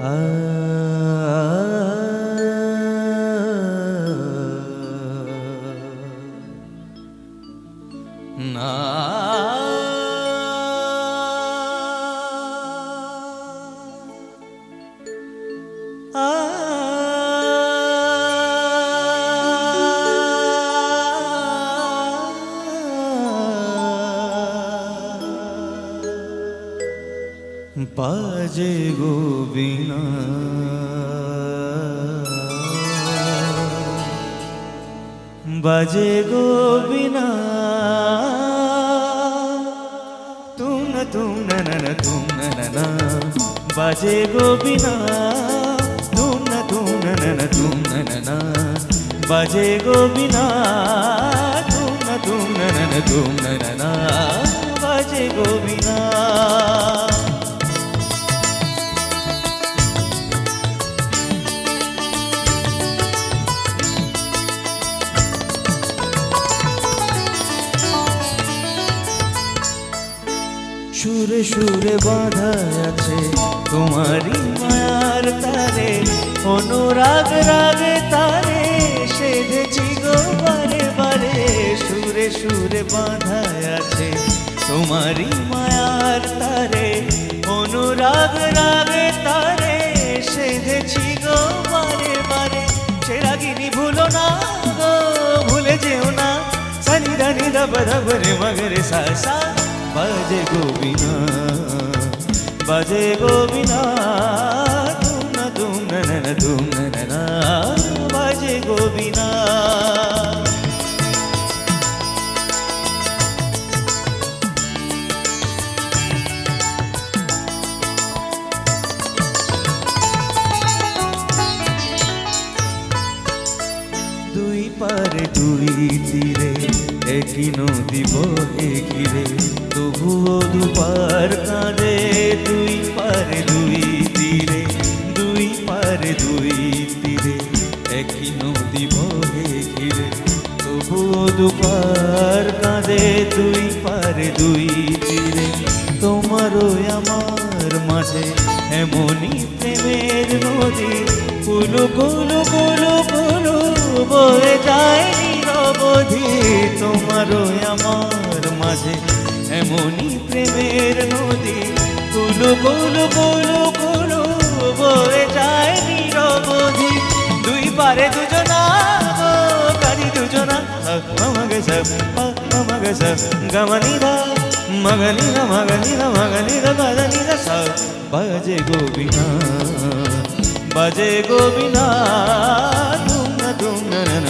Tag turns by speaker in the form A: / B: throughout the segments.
A: 啊。啊。पाजे गोविना बजे गोविना तुम न तुम न न तुम न न बजे गोविना तुम न तुम न न तुम न न बजे गोविना तुम न तुम न न तुम न न बजे गोविना সুরে সুরে বাঁধা আছে। তোমারই মায়ার তারে, অনুরাগ রাগে তারে সেধেছি গো বারে বারে। সুরে সুরে বাঁধা আছে, তোমারই মায়ার তারে, অনুরাগ রাগে बराबर मगर सा सा गोविना, बजे गोविना गोबिना धूम धूम न धूम न बजे गोविना। পারে দুই তীরে, একই নদী বহে ঘিরে। তবুও দুপার কাঁদে দুই পারে দুই তীরে, দুই পারে দুই তীরে, একই নদী বহে ঘিরে। তবুও দুপার কাঁদে দুই পারে দুই তীরে, তোমারও আমার মাঝে এমনই প্রেমের নদী। কুলু কুলু কুলু কুলু বয়ে যায় নিরবধি তোমারও আমার মাঝে এমনই প্রেমের নদী। কুলু কুলু কুলু কুলু বয়ে যায় নিরবধি দুই পারে দুজনা কারি দুজনা। মগে সব মগে সব গমনি দা মগনি না মগনি না মগনি না বদনি না সব বাজে গোবিনা বাজে গোবিনা তুম না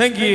A: Thank you.